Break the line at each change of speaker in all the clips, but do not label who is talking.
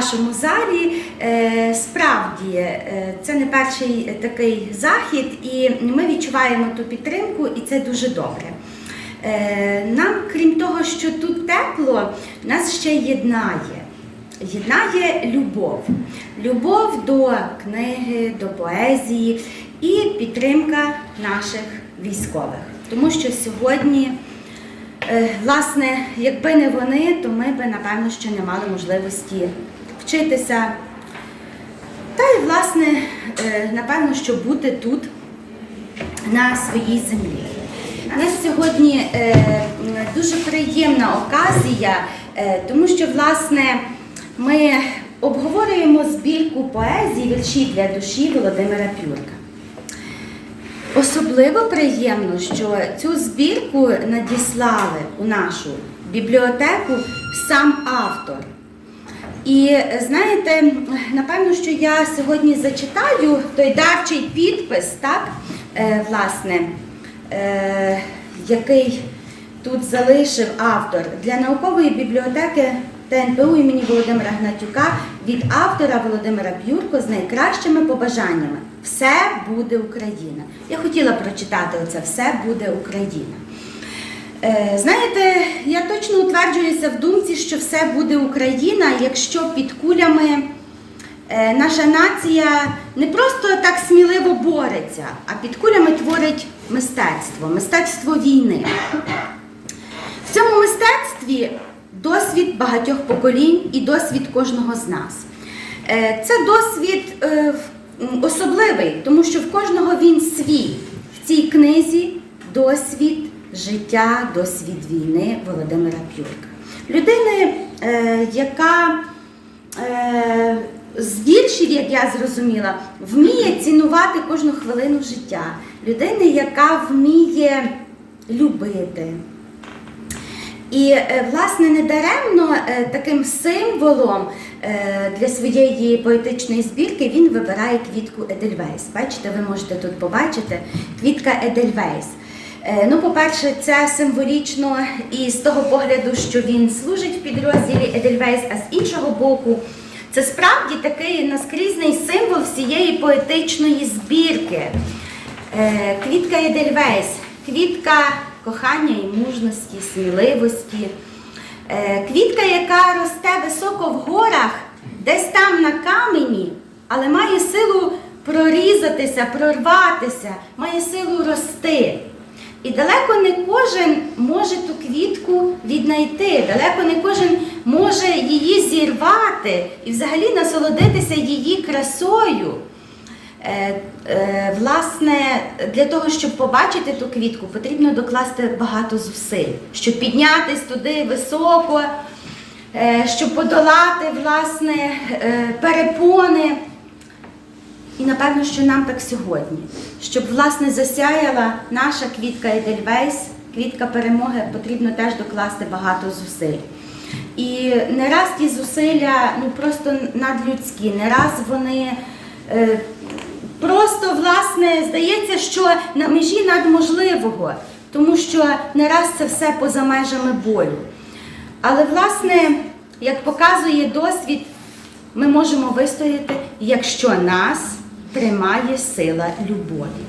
вашому залі Е, справді е, це не перший такий захід, і ми відчуваємо ту підтримку, і це дуже добре. Е, Нам, крім того, що тут тепло, нас ще єднає. Єднає любов. Любов до книги, до поезії і підтримка наших військових. Тому що сьогодні, власне, якби не вони, то ми би, напевно, ще не мали можливості вчитися. Та й, власне, е, напевно, що бути тут на своїй землі. У нас сьогодні е, дуже приємна оказія, е, тому що власне ми обговорюємо збірку поезії вірші для душі Володимира Пюрка. Особливо приємно, що цю збірку надіслали у нашу бібліотеку сам автор. І знаєте, напевно, що я сьогодні зачитаю той дарчий підпис, так, е, власне, е, який тут залишив автор для наукової бібліотеки ТНПУ імені Володимира Гнатюка від автора Володимира Б'юрко з найкращими побажаннями. Все буде Україна. Я хотіла прочитати оце Все буде Україна. Е, Знаєте, я точно утверджуюся в думці, що все буде Україна, якщо під кулями е, наша нація не просто так сміливо бореться, а під кулями творить мистецтво, мистецтво війни. В цьому мистецтві досвід багатьох поколінь і досвід кожного з нас. Е, Це досвід особливий, тому що в кожного він свій. В цій книзі досвід життя, досвід війни Володимира Пюрка. Людини, е, яка е, з віршів, як я зрозуміла, вміє цінувати кожну хвилину життя. Людини, яка вміє любити. І е, власне недаремно таким символом для своєї поетичної збірки він вибирає квітку Едельвейс. Бачите, ви можете тут побачити квітка Едельвейс. Е, Ну, по-перше, це символічно і з того погляду, що він служить в підрозділі Едельвейс, а з іншого боку, це справді такий наскрізний символ всієї поетичної збірки. Е, Квітка Едельвейс, квітка кохання і мужності, сміливості. Е, Квітка, яка росте високо в горах, десь там на камені, але має силу прорізатися, прорватися, має силу рости. І далеко не кожен може ту квітку віднайти, далеко не кожен може її зірвати і взагалі насолодитися її красою. Е, е, Власне, для того, щоб побачити ту квітку, потрібно докласти багато зусиль, щоб піднятись туди високо, е, щоб подолати власне е, перепони. І напевно, що нам так сьогодні, щоб власне засяяла наша квітка Едельвейс, квітка перемоги, потрібно теж докласти багато зусиль. І не раз ті зусилля ну просто надлюдські, не раз вони е, просто власне здається, що на межі надможливого, тому що не раз це все поза межами болю. Але власне, як показує досвід, ми можемо вистояти, якщо нас тримає сила любові.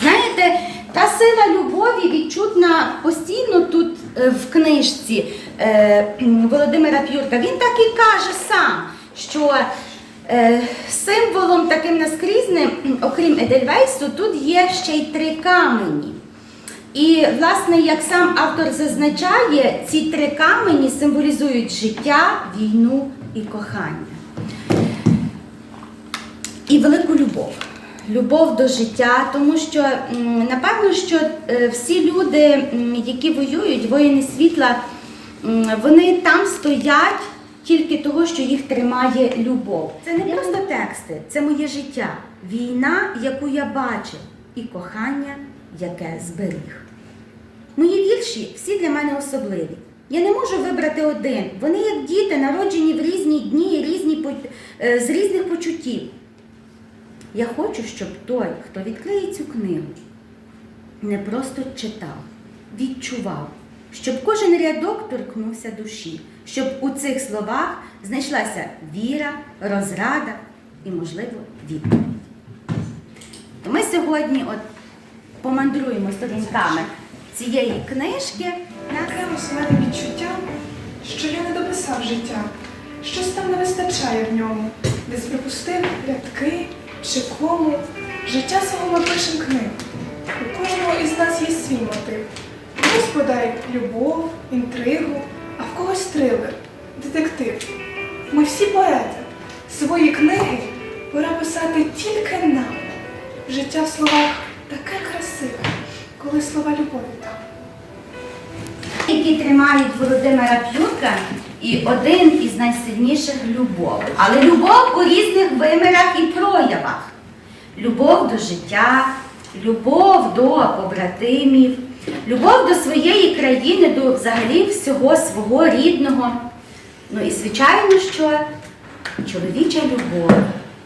Знаєте, та сила любові відчутна постійно тут е, в книжці е, Володимира П'юрка. Він так і каже сам, що е, символом таким наскрізним, окрім Едельвейсу, тут є ще й три камені. І, власне, як сам автор зазначає, ці три камені символізують життя, війну і кохання. І велику любов. Любов до життя, тому що напевно, що е, всі люди, які воюють, воїни світла, вони там стоять тільки того, що їх тримає любов. Це не просто тексти, це моє життя, війна, яку я бачив, і кохання, яке зберіг. Мої вірші всі для мене особливі. Я не можу вибрати один. Вони як діти, народжені в різні дні, різні, е, з різних почуттів. Я хочу, щоб той, хто відкриє цю книгу, не просто читав, відчував щоб кожен рядок торкнувся душі, щоб у цих словах знайшлася віра, розрада і, можливо, відповідь. То ми сьогодні от помандруємо сторінками цієї книжки. на
Окремось мене відчуття, що я не дописав життя, щось там не вистачає в ньому, десь припустив рядки чи кому. Життя свого ми пишемо книгу. У кожного із нас є свій мотив. Хтось подай любов, інтригу, а в когось трилер, детектив. Ми всі поети. Свої книги пора писати тільки нам. Життя в словах таке красиве, коли слова любові там.
які тримають Володимира П'юнка, і один із найсильніших любов. Але любов у різних вимірах і проявах. Любов до життя, любов до побратимів, любов до своєї країни, до взагалі всього свого рідного. Ну і звичайно, що чоловіча любов,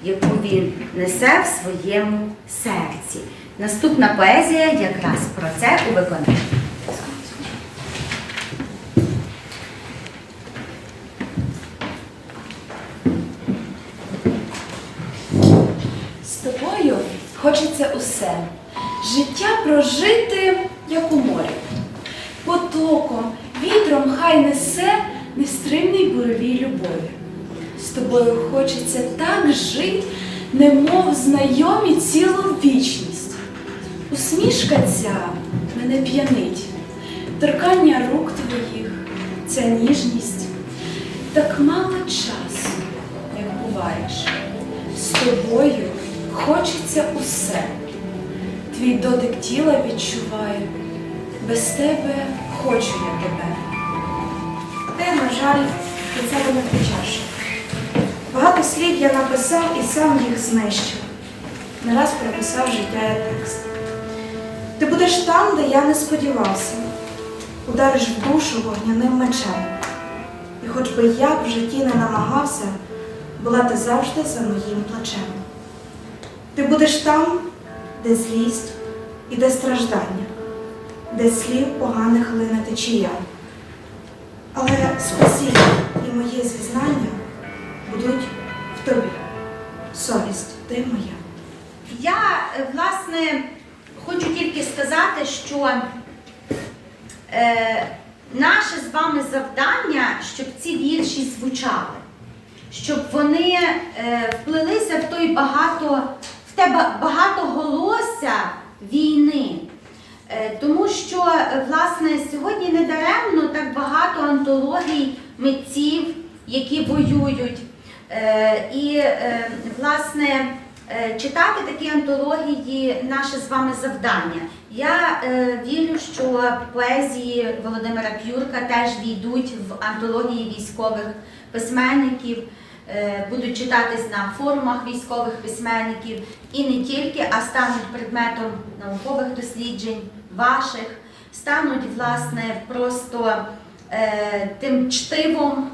яку він несе в своєму серці. Наступна поезія якраз про це у виконанні.
З тобою хочеться усе. Життя прожити, як у морі. Потоком, вітром хай несе нестримний буровій любові. З тобою хочеться так жить, немов знайомі цілу вічність. Усмішка ця мене п'янить, торкання рук твоїх, ця ніжність. Так мало часу, як буваєш. З тобою хочеться усе. Твій дотик тіла відчуваю. Без тебе хочу я тебе.
Ти, на жаль, від себе не втечеш. Багато слів я написав і сам їх знищив. Не раз переписав життя я текст. Ти будеш там, де я не сподівався. Удариш в душу вогняним мечем. І хоч би як в житті не намагався, була ти завжди за моїм плечем. Ти будеш там, де злість і де страждання, де слів поганих лине течія. Але спасіння і моє зізнання будуть в тобі. Совість ти моя.
Я, е, власне, хочу тільки сказати, що е, наше з вами завдання, щоб ці вірші звучали, щоб вони е, вплилися в той багато, в те ба- багатоголосся війни. Е, Тому що, е, власне, сьогодні не даремно так багато антологій митців, які воюють. Е, І, власне, читати такі антології наше з вами завдання. Я вірю, що поезії Володимира П'юрка теж війдуть в антології військових письменників, будуть читатись на форумах військових письменників і не тільки, а стануть предметом наукових досліджень ваших, стануть власне просто е, тим чтивом,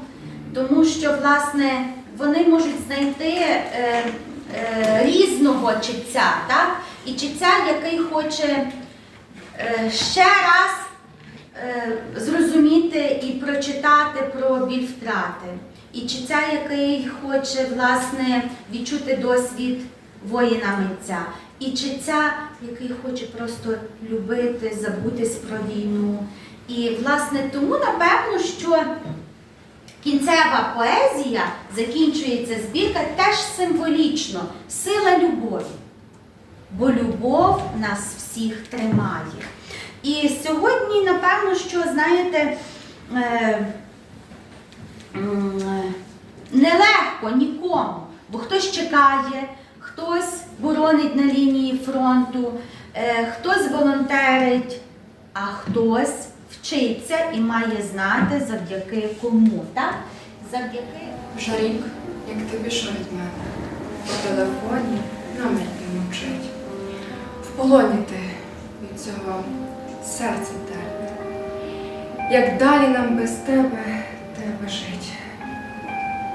тому що власне вони можуть знайти е, е, різного читця, так? і читця, який хоче е, ще раз е, зрозуміти і прочитати про біль втрати. І читця, який хоче власне відчути досвід воїна митця. І читця, який хоче просто любити, забутись про війну. І власне тому напевно, що кінцева поезія закінчується збірка теж символічно сила любові. Бо любов нас всіх тримає. І сьогодні, напевно, що, знаєте, е, нелегко нікому, бо хтось чекає, хтось боронить на лінії фронту, е, хтось волонтерить, а хтось вчиться і має знати завдяки кому, так? Завдяки
Вже як ти пішов від мене, по телефоні номер не мовчить. В полоні ти від цього серце терне. Як далі нам без тебе треба жить.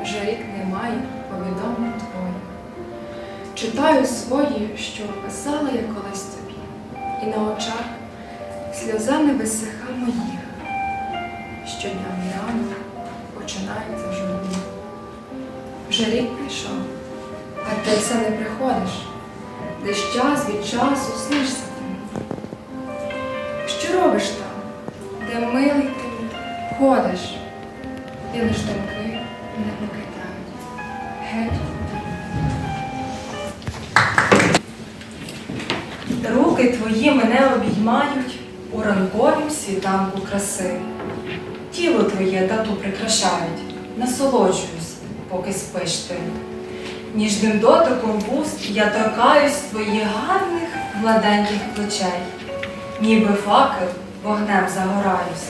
Вже рік немає повідомлень твоїх. Читаю свої, що писала я колись тобі, і на очах сльоза не висиха моїх. щодня мій ранок починається вже дні. Вже рік прийшов, а ти все не приходиш. Десь час від часу снишся ти. Що робиш там? Де милий ти ходиш? І лиш думки не покидають. Геть.
Руки твої мене обіймають у ранковім світанку краси. Тіло твоє тату прикрашають, насолоджуюсь, поки спиш ти. Ніжним дотиком вуст я торкаюсь твоїх гарних гладеньких плечей, ніби факел вогнем загораюсь,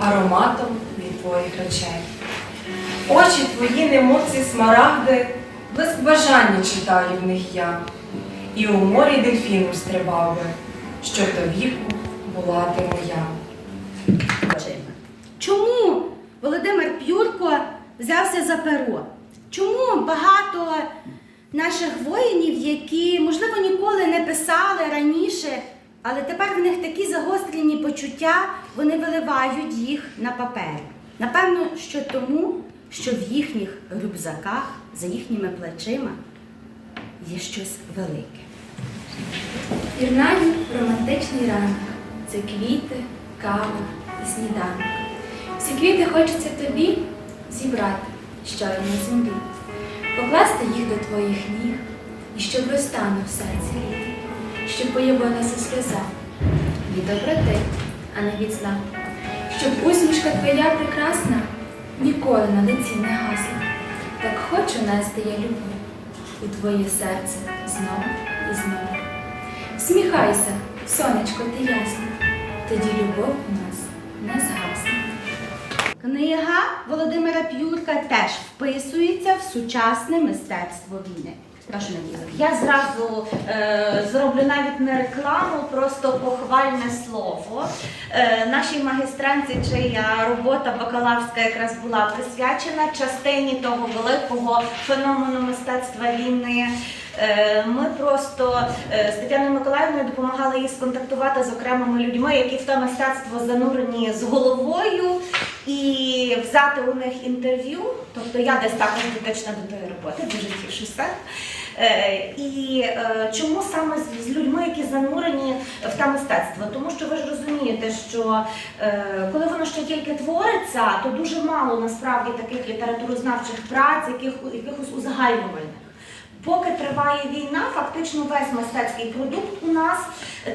ароматом твоїх речей. Очі твої, немов ці смарагди, блиск бажання читаю в них я. І у морі дельфіном стрибав би, щоб до віку була ти моя.
Чому Володимир П'юрко взявся за перо? Чому багато наших воїнів, які, можливо, ніколи не писали раніше, але тепер в них такі загострені почуття, вони виливають їх на папері? Напевно, що тому, що в їхніх рюкзаках, за їхніми плечима є щось велике.
Пірнаю романтичний ранок. Це квіти, кава і сніданок. Всі квіти хочеться тобі зібрати на землі, покласти їх до твоїх ніг, і щоб розтанув в серці літ, щоб появилася сльоза від доброти, а не від зла, щоб усмішка твоя прекрасна ніколи на лиці не гасла. Так хочу нести я любов у твоє серце знову і знову. Сміхайся, сонечко ти ясне, тоді любов у нас не згасне.
Книга Володимира П'юрка теж вписується в сучасне мистецтво війни.
Я зразу е, зроблю навіть не рекламу, просто похвальне слово. Е, нашій магістранці, чия робота бакалаврська якраз була присвячена частині того великого феномену мистецтва війни. Е, ми просто е, з Тетяною Миколаївною допомагали їй сконтактувати з окремими людьми, які в те мистецтво занурені з головою, і взяти у них інтерв'ю. Тобто я десь також дотична до тої роботи, дуже тішуся. Е, І чому саме з, людьми, які занурені в те мистецтво? Тому що ви ж розумієте, що коли воно ще тільки твориться, то дуже мало насправді таких літературознавчих праць, яких, якихось узагальнювальних. Поки триває війна, фактично весь мистецький продукт у нас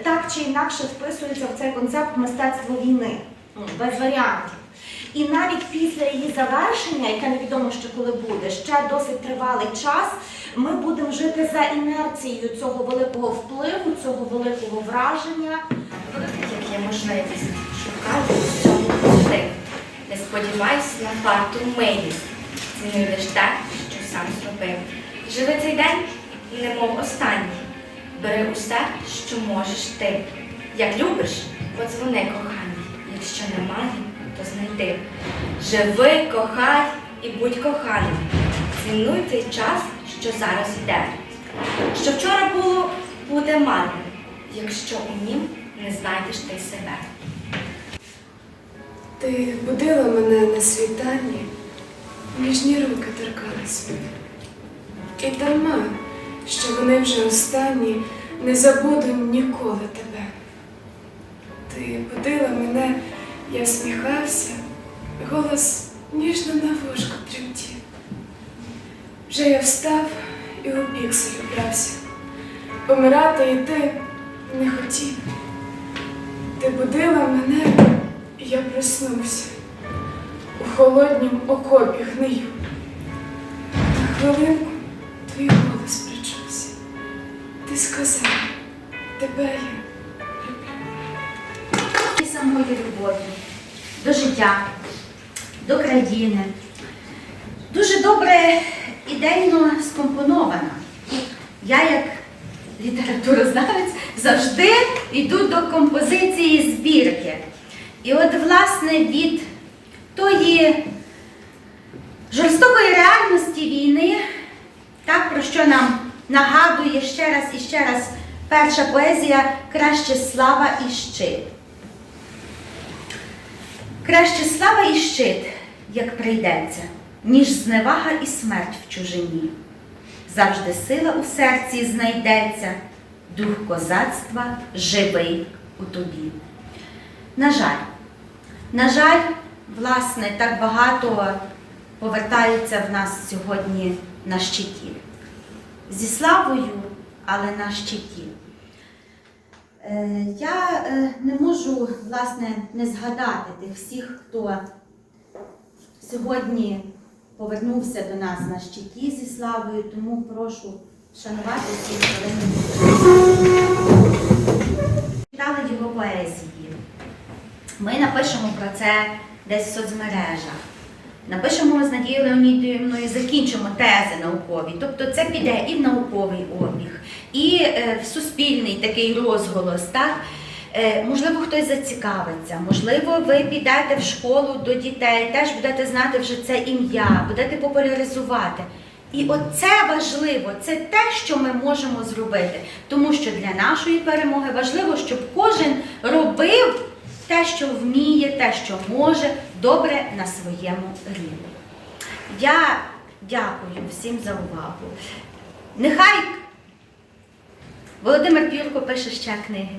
так чи інакше вписується в цей концепт мистецтва війни, Ну, без варіантів. І навіть після її завершення, яке невідомо ще коли буде, ще досить тривалий час, ми будемо жити за інерцією цього великого впливу, цього великого враження.
Як є можливість, шукати в цьому завжди. Не сподівайся на фарту милість. Цінуй лиш те, що сам зробив. Живи цей день, немов останній. Бери усе, що можеш ти. Як любиш, подзвони коханій. Якщо немає, то знайди. Живи, кохай і будь коханим. Цінуй цей час, що зараз йде. Що вчора було, буде марним, якщо у нім не знайдеш ти себе.
Ти будила мене на світанні, ніжні руки торкались мене. І дарма, що вони вже останні, не забуду ніколи тебе. Ти будила мене, я всміхався, голос ніжно на вушку тремтів. Вже я встав і у бік брався. Помирати йти не хотів. Ти будила мене, і я проснувся. У холоднім окопі гнию. На хвилинку тебе я люблю.
і самої любові до життя, до країни. Дуже добре ідейно скомпонована. Я, як літературознавець, завжди йду до композиції збірки. І от, власне, від тої жорстокої реальності війни, так, про що нам нагадує ще раз і ще раз перша поезія Краще слава і щит. Краще слава і щит, як прийдеться, ніж зневага і смерть в чужині. Завжди сила у серці знайдеться, дух козацтва живий у тобі. На жаль, на жаль, власне, так багато повертаються в нас сьогодні на щиті. Зі славою, але на щиті. Е, Я е, не можу, власне, не згадати тих всіх, хто сьогодні повернувся до нас на щиті зі славою, тому прошу шанувати ці хвилини. Читали його поезії. Ми напишемо про це десь в соцмережах. Напишемо з Надією Леонідівною, закінчимо тези наукові. Тобто це піде і в науковий обіг, і е, суспільний такий розголос. Так? Е, Можливо, хтось зацікавиться, можливо, ви підете в школу до дітей, теж будете знати вже це ім'я, будете популяризувати. І от це важливо, це те, що ми можемо зробити. Тому що для нашої перемоги важливо, щоб кожен робив те, що вміє, те, що може, добре на своєму рівні. Я дякую всім за увагу. Нехай Володимир Пюрко пише ще книги.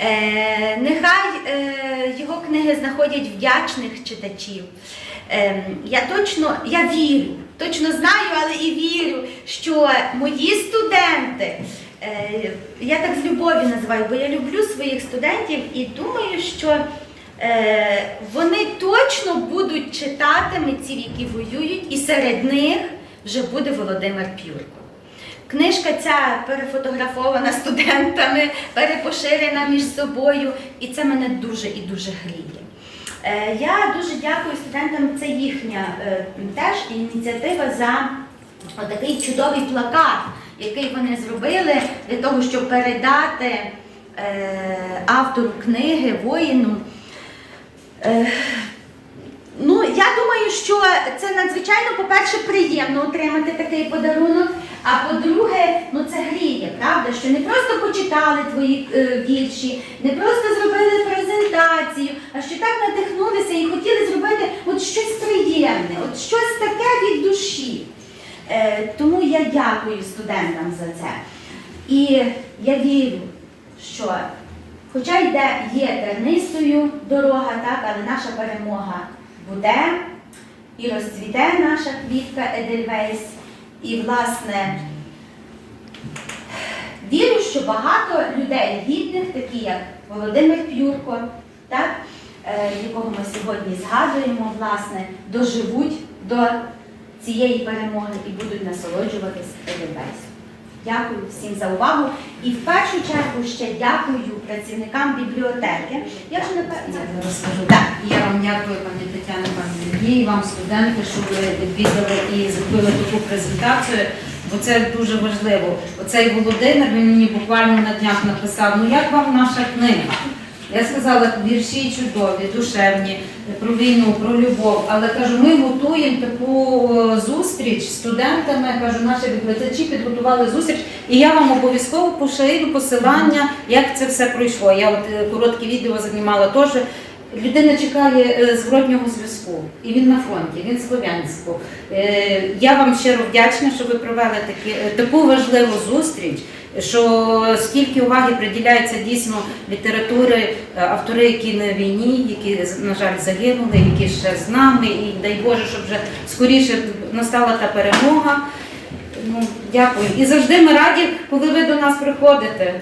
Е, нехай е, його книги знаходять вдячних читачів. Е, я точно я вірю, точно знаю, але і вірю, що мої студенти, е, я так з любов'ю називаю, бо я люблю своїх студентів і думаю, що е, вони точно будуть читати митців, які воюють, і серед них вже буде Володимир Пюрко. Книжка ця перефотографована студентами, перепоширена між собою, і це мене дуже і дуже гріє. Е, Я дуже дякую студентам, це їхня е, теж ініціатива за такий чудовий плакат, який вони зробили для того, щоб передати е, автору книги, воїну. Ну, я думаю, що це надзвичайно, по-перше, приємно отримати такий подарунок. А по-друге, ну це гріє, правда? Що не просто почитали твої е, вірші, не просто зробили презентацію, а що так надихнулися і хотіли зробити от щось приємне, от щось таке від душі. Е, тому я дякую студентам за це. І я вірю, що хоча йде є тернистою дорога, так, але наша перемога буде і розцвіте наша квітка Едельвейс. І, власне, вірю, що багато людей гідних, такі як Володимир П'юрко, так, е, якого ми сьогодні згадуємо, власне, доживуть до цієї перемоги і будуть насолоджуватись Едельвейсом. Дякую всім за увагу. І в першу чергу ще дякую працівникам бібліотеки. Я вже
не розкажу.
Так.
Я вам дякую, пані Тетяна, пані Сергій, і вам, студенти, що ви відвідали і зробили таку презентацію, бо це дуже важливо. Оцей Володимир він мені буквально на днях написав: ну як вам наша книга? Я сказала, вірші чудові, душевні, про війну, про любов. Але кажу, ми готуємо таку е, зустріч з студентами. Кажу, наші бібліотечі підготували зустріч, і я вам обов'язково поширю посилання, як це все пройшло. Я от е, коротке відео знімала теж. Людина чекає е, зворотнього зв'язку, і він на фронті, він Слов'янську. Я вам щиро вдячна, що ви провели такі, таку важливу зустріч, що скільки уваги приділяється дійсно літератури, е, автори, які на війні, які, на жаль, загинули, які ще з нами, і дай Боже, щоб вже скоріше настала та перемога. Ну, дякую. І завжди ми раді, коли ви до нас приходите.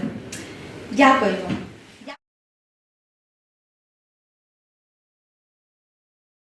Дякую.